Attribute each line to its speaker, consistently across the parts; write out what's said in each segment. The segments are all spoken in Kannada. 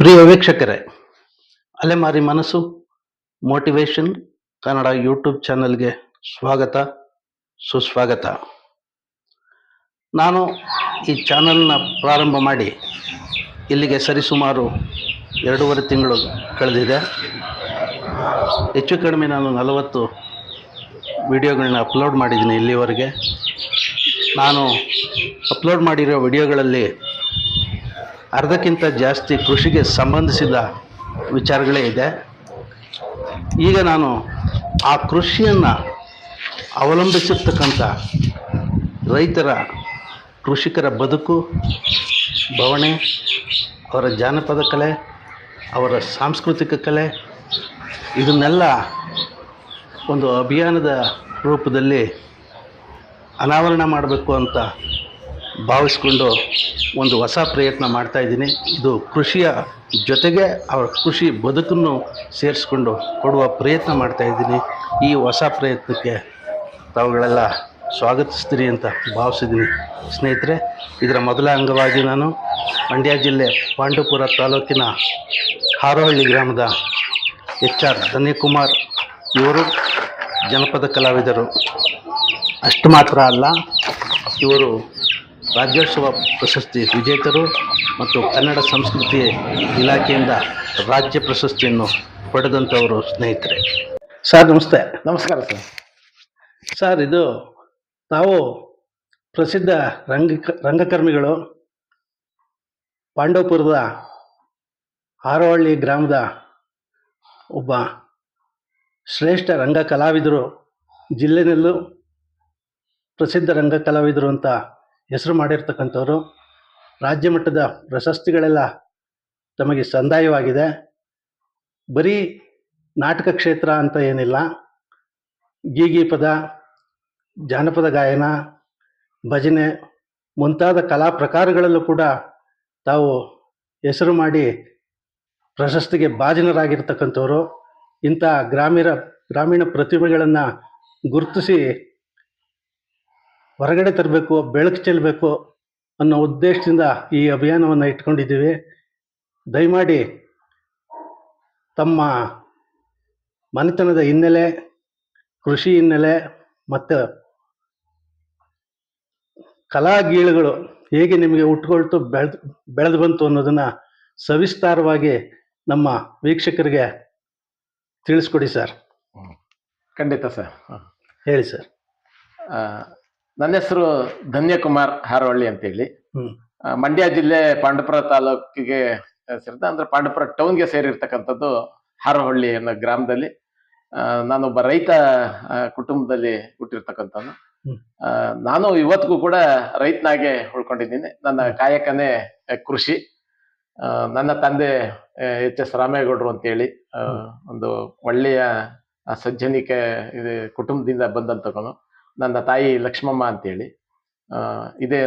Speaker 1: ಪ್ರಿಯ ವೀಕ್ಷಕರೇ, ಅಲೆಮಾರಿ ಮನಸ್ಸು, ಮೋಟಿವೇಶನ್, ಕನ್ನಡ ಯೂಟ್ಯೂಬ್ ಚಾನಲ್ಗೆ ಸ್ವಾಗತ, ಸುಸ್ವಾಗತ. ನಾನು ಈ ಚಾನಲ್ನ ಪ್ರಾರಂಭ ಮಾಡಿ ಇಲ್ಲಿಗೆ ಸರಿಸುಮಾರು ಎರಡೂವರೆ ತಿಂಗಳು ಕಳೆದಿದೆ. ಹೆಚ್ಚು ಕಡಿಮೆ ನಾನು ನಲವತ್ತು ವಿಡಿಯೋಗಳನ್ನ ಅಪ್ಲೋಡ್ ಮಾಡಿದ್ದೀನಿ ಇಲ್ಲಿವರೆಗೆ. ನಾನು ಅಪ್ಲೋಡ್ ಮಾಡಿರೋ ವಿಡಿಯೋಗಳಲ್ಲಿ ಅರ್ಧಕ್ಕಿಂತ ಜಾಸ್ತಿ ಕೃಷಿಗೆ ಸಂಬಂಧಿಸಿದ ವಿಚಾರಗಳೇ ಇದೆ. ಈಗ ನಾನು ಆ ಕೃಷಿಯನ್ನು ಅವಲಂಬಿಸಿರ್ತಕ್ಕಂಥ ರೈತರ ಕೃಷಿಕರ ಬದುಕು ಬವಣೆ ಅವರ ಜಾನಪದ ಕಲೆ, ಅವರ ಸಾಂಸ್ಕೃತಿಕ ಕಲೆ, ಇದನ್ನೆಲ್ಲ ಒಂದು ಅಭಿಯಾನದ ರೂಪದಲ್ಲಿ ಅನಾವರಣ ಮಾಡಬೇಕು ಅಂತ ಭಾವಿಸ್ಕೊಂಡು ಒಂದು ಹೊಸ ಪ್ರಯತ್ನ ಮಾಡ್ತಾ ಇದ್ದೀನಿ. ಇದು ಕೃಷಿಯ ಜೊತೆಗೆ ಅವರ ಕೃಷಿ ಬದುಕನ್ನು ಸೇರಿಸ್ಕೊಂಡು ಕೊಡುವ ಪ್ರಯತ್ನ ಮಾಡ್ತಾ ಇದ್ದೀನಿ. ಈ ಹೊಸ ಪ್ರಯತ್ನಕ್ಕೆ ತಾವುಗಳೆಲ್ಲ ಸ್ವಾಗತಿಸ್ತೀರಿ ಅಂತ ಭಾವಿಸಿದ್ದೀನಿ. ಸ್ನೇಹಿತರೆ, ಇದರ ಮೊದಲ ಅಂಗವಾಗಿ ನಾನು ಮಂಡ್ಯ ಜಿಲ್ಲೆ ಪಾಂಡುಪುರ ತಾಲೂಕಿನ ಹಾರೋಹಳ್ಳಿ ಗ್ರಾಮದ ಎಚ್ ಆರ್ ಧನ್ಯಕುಮಾರ್ ಇವರು ಜನಪದ ಕಲಾವಿದರು. ಅಷ್ಟು ಮಾತ್ರ ಅಲ್ಲ, ಇವರು ರಾಜ್ಯೋತ್ಸವ ಪ್ರಶಸ್ತಿ ವಿಜೇತರು ಮತ್ತು ಕನ್ನಡ ಸಂಸ್ಕೃತಿ ಇಲಾಖೆಯಿಂದ ರಾಜ್ಯ ಪ್ರಶಸ್ತಿಯನ್ನು ಪಡೆದಂಥವರು ಸ್ನೇಹಿತರೆ. ಸರ್ ನಮಸ್ತೆ.
Speaker 2: ನಮಸ್ಕಾರ ಸರ್.
Speaker 1: ಸರ್ ಇದು ತಾವು ಪ್ರಸಿದ್ಧ ರಂಗ ರಂಗಕರ್ಮಿಗಳು ಪಾಂಡವಪುರದ ಆರೋಹಳ್ಳಿ ಗ್ರಾಮದ ಒಬ್ಬ ಶ್ರೇಷ್ಠ ರಂಗ ಕಲಾವಿದರು ಜಿಲ್ಲೆನಲ್ಲೂ ಪ್ರಸಿದ್ಧ ರಂಗ ಕಲಾವಿದರು ಅಂತ ಹೆಸರು ಮಾಡಿರ್ತಕ್ಕಂಥವ್ರು ರಾಜ್ಯ ಮಟ್ಟದ ಪ್ರಶಸ್ತಿಗಳೆಲ್ಲ ತಮಗೆ ಸಂದಾಯವಾಗಿದೆ. ಬರೀ ನಾಟಕ ಕ್ಷೇತ್ರ ಅಂತ ಏನಿಲ್ಲ. ಗೀಗಿ ಪದ, ಜಾನಪದ ಗಾಯನ, ಭಜನೆ ಮುಂತಾದ ಕಲಾ ಪ್ರಕಾರಗಳಲ್ಲೂ ಕೂಡ ತಾವು ಹೆಸರು ಮಾಡಿ ಪ್ರಶಸ್ತಿಗೆ ಭಾಜನರಾಗಿರ್ತಕ್ಕಂಥವ್ರು. ಇಂಥ ಗ್ರಾಮೀಣ ಗ್ರಾಮೀಣ ಪ್ರತಿಭೆಗಳನ್ನು ಗುರುತಿಸಿ ಹೊರಗಡೆ ತರಬೇಕು ಬೆಳಕು ಚೆಲ್ಲಬೇಕು ಅನ್ನೋ ಉದ್ದೇಶದಿಂದ ಈ ಅಭಿಯಾನವನ್ನು ಇಟ್ಕೊಂಡಿದ್ದೀವಿ. ದಯಮಾಡಿ ತಮ್ಮ ಮನೆತನದ ಹಿನ್ನೆಲೆ ಕೃಷಿ ಹಿನ್ನೆಲೆ ಮತ್ತು ಕಲಾಗೀಳುಗಳು ಹೇಗೆ ನಿಮಗೆ ಉಟ್ಕೊಳ್ತು ಬೆಳೆದು ಬೆಳೆದು ಬಂತು ಅನ್ನೋದನ್ನು ಸವಿಸ್ತಾರವಾಗಿ ನಮ್ಮ ವೀಕ್ಷಕರಿಗೆ ತಿಳಿಸ್ಕೊಡಿ ಸರ್.
Speaker 2: ಖಂಡಿತ ಸರ್.
Speaker 1: ಹೇಳಿ ಸರ್.
Speaker 2: ನನ್ನ ಹೆಸರು ಧನ್ಯಕುಮಾರ್ ಹಾರವಳ್ಳಿ ಅಂತೇಳಿ. ಮಂಡ್ಯ ಜಿಲ್ಲೆ ಪಾಂಡುಪುರ ತಾಲೂಕಿಗೆ ಸೇರಿದ ಅಂದ್ರೆ ಪಾಂಡುಪುರ ಟೌನ್ಗೆ ಸೇರಿರ್ತಕ್ಕಂಥದ್ದು ಹಾರೋಹಳ್ಳಿ ಅನ್ನೋ ಗ್ರಾಮದಲ್ಲಿ. ನಾನೊಬ್ಬ ರೈತ ಕುಟುಂಬದಲ್ಲಿ ಹುಟ್ಟಿರ್ತಕ್ಕಂಥದ್ದು ನಾನು ಇವತ್ತಿಗೂ ಕೂಡ ರೈತನಾಗೆ ಉಳ್ಕೊಂಡಿದ್ದೀನಿ. ನನ್ನ ಕಾಯಕನೇ ಕೃಷಿ. ನನ್ನ ತಂದೆ ಎಚ್ ಎಸ್ ರಾಮೇಗೌಡರು ಅಂತೇಳಿ ಒಂದು ಒಳ್ಳೆಯ ಸಜ್ಜನಿಕೆ ಇದು ಕುಟುಂಬದಿಂದ ಬಂದಂತವನು ನನ್ನ ತಾಯಿ ಲಕ್ಷ್ಮಮ್ಮ ಅಂತೇಳಿ. ಇದೇ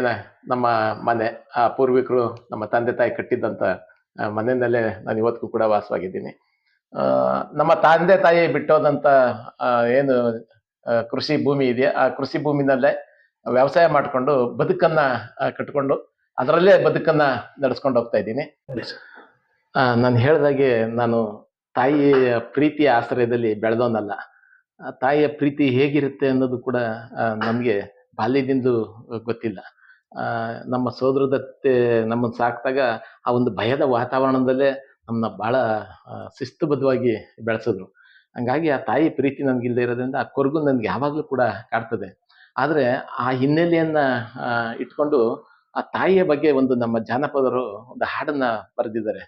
Speaker 2: ನಮ್ಮ ಮನೆ. ಆ ಪೂರ್ವಿಕರು ನಮ್ಮ ತಂದೆ ತಾಯಿ ಕಟ್ಟಿದ್ದಂಥ ಮನೆಯಲ್ಲೇ ನಾನು ಇವತ್ತಿಗೂ ಕೂಡ ವಾಸವಾಗಿದ್ದೀನಿ. ನಮ್ಮ ತಂದೆ ತಾಯಿ ಬಿಟ್ಟೋದಂಥ ಏನು ಕೃಷಿ ಭೂಮಿ ಇದೆಯಾ? ಆ ಕೃಷಿ ಭೂಮಿನಲ್ಲೇ ವ್ಯವಸಾಯ ಮಾಡಿಕೊಂಡು ಬದುಕನ್ನ ಕಟ್ಕೊಂಡು ಅದರಲ್ಲೇ ಬದುಕನ್ನ ನಡೆಸ್ಕೊಂಡು ಹೋಗ್ತಾ ಇದ್ದೀನಿ. ನಾನು ಹೇಳ್ದಾಗೆ ನಾನು ತಾಯಿಯ ಪ್ರೀತಿಯ ಆಶ್ರಯದಲ್ಲಿ ಬೆಳೆದವನಲ್ಲ. ಆ ತಾಯಿಯ ಪ್ರೀತಿ ಹೇಗಿರುತ್ತೆ ಅನ್ನೋದು ಕೂಡ ನಮಗೆ ಬಾಲ್ಯದಿಂದ ಗೊತ್ತಿಲ್ಲ. ನಮ್ಮ ಸೋದರದತ್ತೆ ನಮ್ಮನ್ನು ಸಾಕಿದಾಗ ಆ ಒಂದು ಭಯದ ವಾತಾವರಣದಲ್ಲೇ ನಮ್ಮನ್ನ ಭಾಳ ಶಿಸ್ತುಬದ್ಧವಾಗಿ ಬೆಳೆಸಿದ್ರು. ಹಂಗಾಗಿ ಆ ತಾಯಿ ಪ್ರೀತಿ ನನಗಿಲ್ಲದೆ ಇರೋದ್ರಿಂದ ಆ ಕೊರಗು ನನಗೆ ಯಾವಾಗಲೂ ಕೂಡ ಕಾಡ್ತದೆ. ಆದರೆ ಆ ಹಿನ್ನೆಲೆಯನ್ನು ಇಟ್ಕೊಂಡು ಆ ತಾಯಿಯ ಬಗ್ಗೆ ಒಂದು ನಮ್ಮ ಜಾನಪದರು ಒಂದು ಹಾಡನ್ನ ಬರೆದಿದ್ದಾರೆ.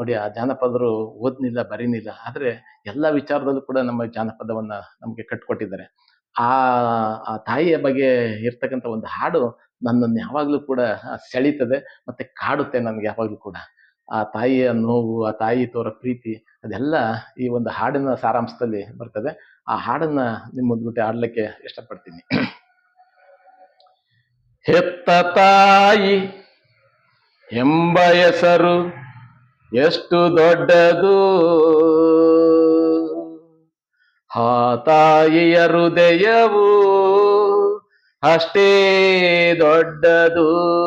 Speaker 2: ನೋಡಿ, ಆ ಜಾನಪದರು ಓದ್ನಿಲ್ಲ, ಬರೀನಿಲ್ಲ, ಆದರೆ ಎಲ್ಲ ವಿಚಾರದಲ್ಲೂ ಕೂಡ ನಮ್ಮ ಜಾನಪದವನ್ನು ನಮಗೆ ಕಟ್ಕೊಟ್ಟಿದ್ದಾರೆ. ಆ ಆ ತಾಯಿಯ ಬಗ್ಗೆ ಇರ್ತಕ್ಕಂಥ ಒಂದು ಹಾಡು ನನ್ನನ್ನು ಯಾವಾಗಲೂ ಕೂಡ ಸೆಳೀತದೆ, ಮತ್ತೆ ಕಾಡುತ್ತೆ ನನಗೆ ಯಾವಾಗಲೂ ಕೂಡ. ಆ ತಾಯಿಯ ನೋವು, ಆ ತಾಯಿ ತೋರ ಪ್ರೀತಿ, ಅದೆಲ್ಲ ಈ ಒಂದು ಹಾಡಿನ ಸಾರಾಂಶದಲ್ಲಿ ಬರ್ತದೆ. ಆ ಹಾಡನ್ನ ನಿಮ್ಮ ಮುಂದ್ಬಿಟ್ಟು ಆಡ್ಲಿಕ್ಕೆ ಇಷ್ಟಪಡ್ತೀನಿ. ಹೆತ್ತ ತಾಯಿ ಎಂಬ ಹೆಸರು ಎಷ್ಟು ದೊಡ್ಡದು. ಆ ತಾಯಿಯ ಹೃದಯವು ಅಷ್ಟೇ ದೊಡ್ಡದು.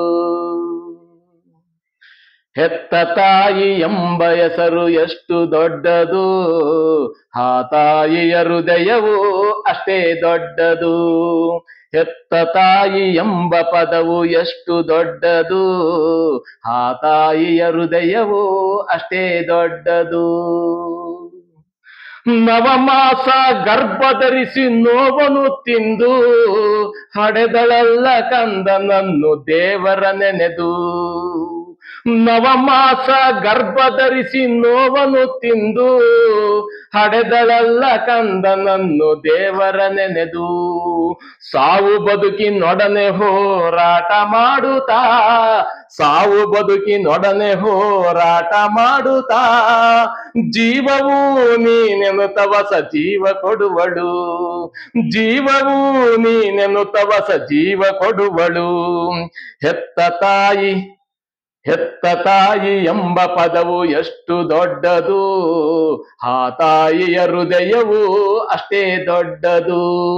Speaker 2: ಹೆತ್ತ ತಾಯಿ ಎಂಬ ಹೆಸರು ಎಷ್ಟು ದೊಡ್ಡದು? ಆ ತಾಯಿಯ ಹೃದಯವು ಅಷ್ಟೇ ದೊಡ್ಡದು. ಹೆತ್ತ ತಾಯಿ ಎಂಬ ಪದವು ಎಷ್ಟು ದೊಡ್ಡದು? ಆ ತಾಯಿಯ ಹೃದಯವು ಅಷ್ಟೇ ದೊಡ್ಡದು. ನವಮಾಸ ಗರ್ಭ ಧರಿಸಿ ನೋವನು ತಿಂದು, ಹಡೆದಳಲ್ಲ ಕಂದನನ್ನು ದೇವರ ನೆನೆದು. ನವಮಾಸ ಗರ್ಭ ಧರಿಸಿ ನೋವನು ತಿಂದು ಹಡೆದಳಲ್ಲ ಕಂದನನ್ನು ದೇವರ ನೆನೆದು. ಸಾವು ಬದುಕಿನೊಡನೆ ಹೋರಾಟ ಮಾಡುತ್ತಾ, ಸಾವು ಬದುಕಿನೊಡನೆ ಹೋರಾಟ ಮಾಡುತ್ತಾ, ಜೀವವು ತವಸ ಜೀವ ಕೊಡುವಳು. ಜೀವವು ತವಸ ಜೀವ ಕೊಡುವಳು. ಹೆತ್ತ ತಾಯಿ ಹೆತ್ತ ತಾಯಿ ಎಂಬ ಪದವು ಎಷ್ಟು ದೊಡ್ಡದು? ಆ ತಾಯಿಯ ಹೃದಯವು ಅಷ್ಟೇ ದೊಡ್ಡದು.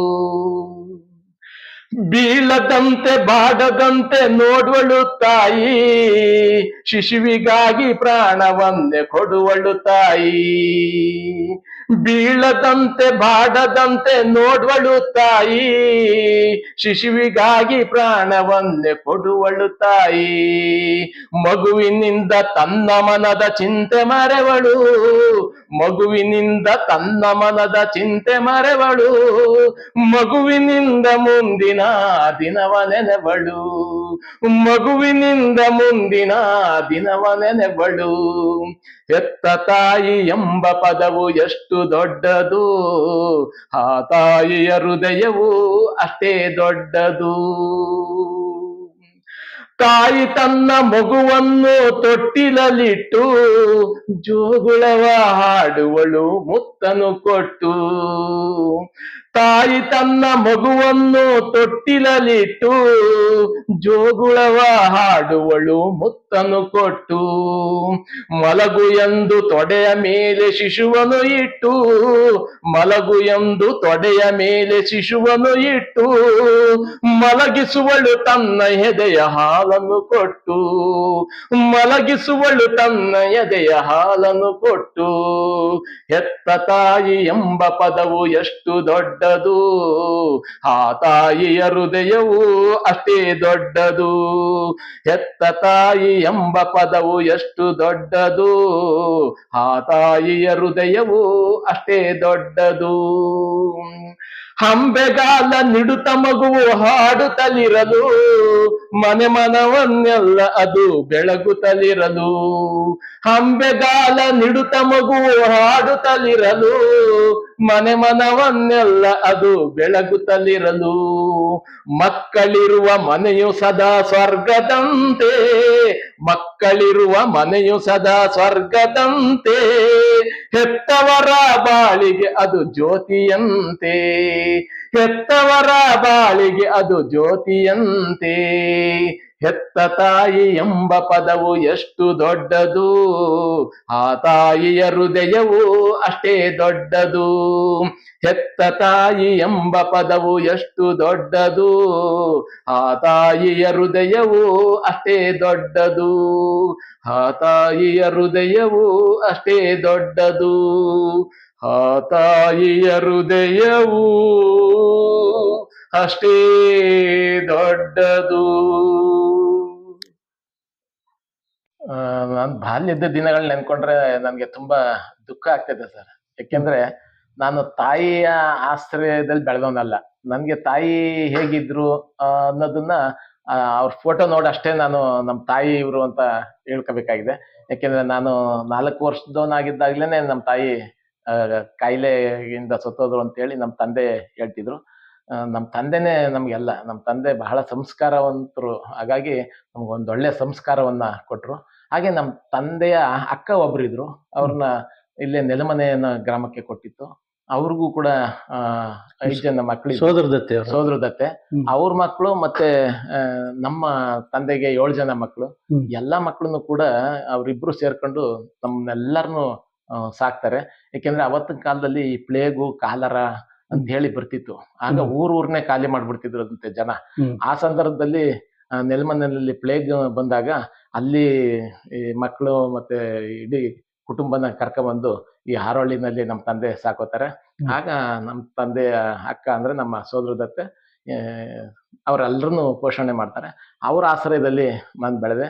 Speaker 2: ಬೀಳದಂತೆ ಬಾಡದಂತೆ ನೋಡುವಳು ತಾಯಿ, ಶಿಶುವಿಗಾಗಿ ಪ್ರಾಣವನ್ನೇ ಕೊಡುವಳು ತಾಯಿ. ಬೀಳದಂತೆ ಬಾಡದಂತೆ ನೋಡುವಳು ತಾಯಿ. ಶಿಶುವಿಗಾಗಿ ಪ್ರಾಣವನ್ನೇ ಕೊಡುವಳು ತಾಯಿ. ಮಗುವಿನಿಂದ ತನ್ನ ಮನದ ಚಿಂತೆ ಮರೆವಳು. ಮಗುವಿನಿಂದ ತನ್ನ ಮನದ ಚಿಂತೆ ಮರೆವಳು. ಮಗುವಿನಿಂದ ಮುಂದಿನ ದಿನವ ನೆನೆವಳು ಮಗುವಿನಿಂದ ಮುಂದಿನ ದಿನವ ನೆನೆವಳು ಹೆತ್ತ ತಾಯಿ ಎಂಬ ಪದವು ಎಷ್ಟು ದೊಡ್ಡದು. ಆ ತಾಯಿಯ ಹೃದಯವು ಅಷ್ಟೇ ದೊಡ್ಡದು. ತಾಯಿ ತನ್ನ ಮಗುವನ್ನು ತೊಟ್ಟಿಲಲ್ಲಿಟ್ಟು ಜೋಗುಳವ ಹಾಡುವಳು ಮುತ್ತನು ಕೊಟ್ಟು. ತಾಯಿ ತನ್ನ ಮಗುವನ್ನು ತೊಟ್ಟಿಲಲಿಟ್ಟು ಜೋಗುಳವ ಹಾಡುವಳು ಮುತ್ತನು ಕೊಟ್ಟು ಮಲಗು ಎಂದು ತೊಡೆಯ ಮೇಲೆ ಶಿಶುವನು ಇಟ್ಟು ಮಲಗು ಎಂದು ತೊಡೆಯ ಮೇಲೆ ಶಿಶುವನು ಇಟ್ಟು ಮಲಗಿಸುವಳು ತನ್ನ ಎದೆಯ ಹಾಲನ್ನು ಕೊಟ್ಟು ಮಲಗಿಸುವಳು ತನ್ನ ಎದೆಯ ಹಾಲನ್ನು ಕೊಟ್ಟು ಹೆತ್ತ ತಾಯಿ ಎಂಬ ಪದವು ಎಷ್ಟು ದೊಡ್ಡದು. ಆ ತಾಯಿಯ ಹೃದಯವು ಅಷ್ಟೇ ದೊಡ್ಡದು. ಹೆತ್ತ ತಾಯಿ ಎಂಬ ಪದವು ಎಷ್ಟು ದೊಡ್ಡದು. ಆ ತಾಯಿಯ ಹೃದಯವು ಅಷ್ಟೇ ದೊಡ್ಡದು. ಹಂಬೆಗಾಲ ನಿಡುತ್ತ ಮಗುವು ಹಾಡುತ್ತಲಿರಲು. ಮನೆ ಮನವನ್ನೆಲ್ಲ ಅದು ಬೆಳಗುತ್ತಲಿರಲು. ಹಂಬೆಗಾಲ ನಿಡುತ್ತ ಮಗುವು ಹಾಡುತ್ತಲಿರಲು. ಮನೆ ಮನವನ್ನೆಲ್ಲ ಅದು ಬೆಳಗುತ್ತಲಿರಲು. ಮಕ್ಕಳಿರುವ ಮನೆಯು ಸದಾ ಸ್ವರ್ಗದಂತೆ. ಮಕ್ಕಳಿರುವ ಮನೆಯು ಸದಾ ಸ್ವರ್ಗದಂತೆ. ಹೆತ್ತವರ ಬಾಳಿಗೆ ಅದು ಜ್ಯೋತಿಯಂತೆ. ಹೆತ್ತವರ ಬಾಳಿಗೆ ಅದು ಜ್ಯೋತಿಯಂತೆ. ಹೆತ್ತ ತಾಯಿ ಎಂಬ ಪದವು ಎಷ್ಟು ದೊಡ್ಡದು? ಆ ತಾಯಿಯ ಹೃದಯವು ಅಷ್ಟೇ ದೊಡ್ಡದು. ಹೆತ್ತ ತಾಯಿ ಎಂಬ ಪದವು ಎಷ್ಟು ದೊಡ್ಡದು? ಆ ತಾಯಿಯ ಹೃದಯವು ಅಷ್ಟೇ ದೊಡ್ಡದು. ಆ ತಾಯಿಯ ಹೃದಯವು ಅಷ್ಟೇ ದೊಡ್ಡದು. ಆ ತಾಯಿಯ ಹೃದಯವು ಅಷ್ಟೇ ದೊಡ್ಡದು. ನಾನು ಬಾಲ್ಯದ ದಿನಗಳನ್ನ ನೆನ್ಕೊಂಡ್ರೆ ನನಗೆ ತುಂಬಾ ದುಃಖ ಆಗ್ತದೆ ಸರ್. ಯಾಕೆಂದ್ರೆ ನಾನು ತಾಯಿಯ ಆಶ್ರಯದಲ್ಲಿ ಬೆಳೆದವನಲ್ಲ. ನನಗೆ ತಾಯಿ ಹೇಗಿದ್ರು ಅನ್ನೋದನ್ನ ಅವ್ರ ಫೋಟೋ ನೋಡಷ್ಟೇ ನಾನು ನಮ್ಮ ತಾಯಿ ಇವರು ಅಂತ ಹೇಳ್ಕೋಬೇಕಾಗಿದೆ. ಯಾಕೆಂದ್ರೆ ನಾನು ನಾಲ್ಕು ವರ್ಷದವನಾಗಿದ್ದಾಗ್ಲೇನೆ ನಮ್ಮ ತಾಯಿ ಕಾಯಿಲೆಯಿಂದ ಸತ್ತೋದ್ರು ಅಂತೇಳಿ ನಮ್ಮ ತಂದೆ ಹೇಳ್ತಿದ್ರು. ನಮ್ಮ ತಂದೆನೇ ನಮಗೆಲ್ಲ ನಮ್ಮ ತಂದೆ ಬಹಳ ಸಂಸ್ಕಾರವಂತರು. ಹಾಗಾಗಿ ನಮಗೊಂದು ಒಳ್ಳೆ ಸಂಸ್ಕಾರವನ್ನ ಕೊಟ್ರು. ಹಾಗೆ ನಮ್ಮ ತಂದೆಯ ಅಕ್ಕ ಒಬ್ರಿದ್ರು. ಅವ್ರನ್ನ ಇಲ್ಲೇ ನೆಲಮನೆಯನ್ನ ಗ್ರಾಮಕ್ಕೆ ಕೊಟ್ಟಿತ್ತು. ಅವ್ರಿಗೂ ಕೂಡ ಐದು ಐದ್ ಜನ ಮಕ್ಕಳಿಗೆ
Speaker 1: ಸೋದರ ದತ್ತೆ ಅವರು
Speaker 2: ಸೋದರ ದತ್ತೆ. ಅವ್ರ ಮಕ್ಕಳು ಮತ್ತೆ ನಮ್ಮ ತಂದೆಗೆ ಏಳು ಜನ ಮಕ್ಕಳು
Speaker 1: ಎಲ್ಲ
Speaker 2: ಎಲ್ಲಾ ಮಕ್ಕಳನ್ನು ಕೂಡ ಅವರಿಬ್ರು ಸೇರ್ಕೊಂಡು ನಮ್ಮನ್ನೆಲ್ಲರನ್ನು ಸಾಕ್ತಾರೆ. ಯಾಕೆಂದ್ರೆ ಅವತ್ತಿನ ಕಾಲದಲ್ಲಿ ಈ ಪ್ಲೇಗು ಕಾಲರ ಅಂತ ಹೇಳಿ ಬರ್ತಿತ್ತು. ಆಗ. ಊರ್ ಊರ್ನೇ ಖಾಲಿ ಮಾಡ್ಬಿಡ್ತಿದ್ರಂತೆ ಜನ. ಆ ಸಂದರ್ಭದಲ್ಲಿ ನೆಲಮನೆಯಲ್ಲಿ ಪ್ಲೇಗ್ ಬಂದಾಗ ಅಲ್ಲಿ ಈ ಮಕ್ಕಳು ಮತ್ತೆ ಇಡೀ ಕುಟುಂಬನ ಕರ್ಕೊಂಡ್ಬಂದು ಈ ಹಾರೋಳಿನಲ್ಲಿ ನಮ್ಮ ತಂದೆ ಸಾಕೋತಾರೆ. ಆಗ ನಮ್ಮ ತಂದೆಯ ಅಕ್ಕ ಅಂದ್ರೆ ನಮ್ಮ ಸೋದರದತ್ತೆ ಅವರೆಲ್ಲರನ್ನು ಪೋಷಣೆ ಮಾಡ್ತಾರೆ. ಅವರ ಆಶ್ರಯದಲ್ಲಿ ನಾನು ಬೆಳೆದೆ.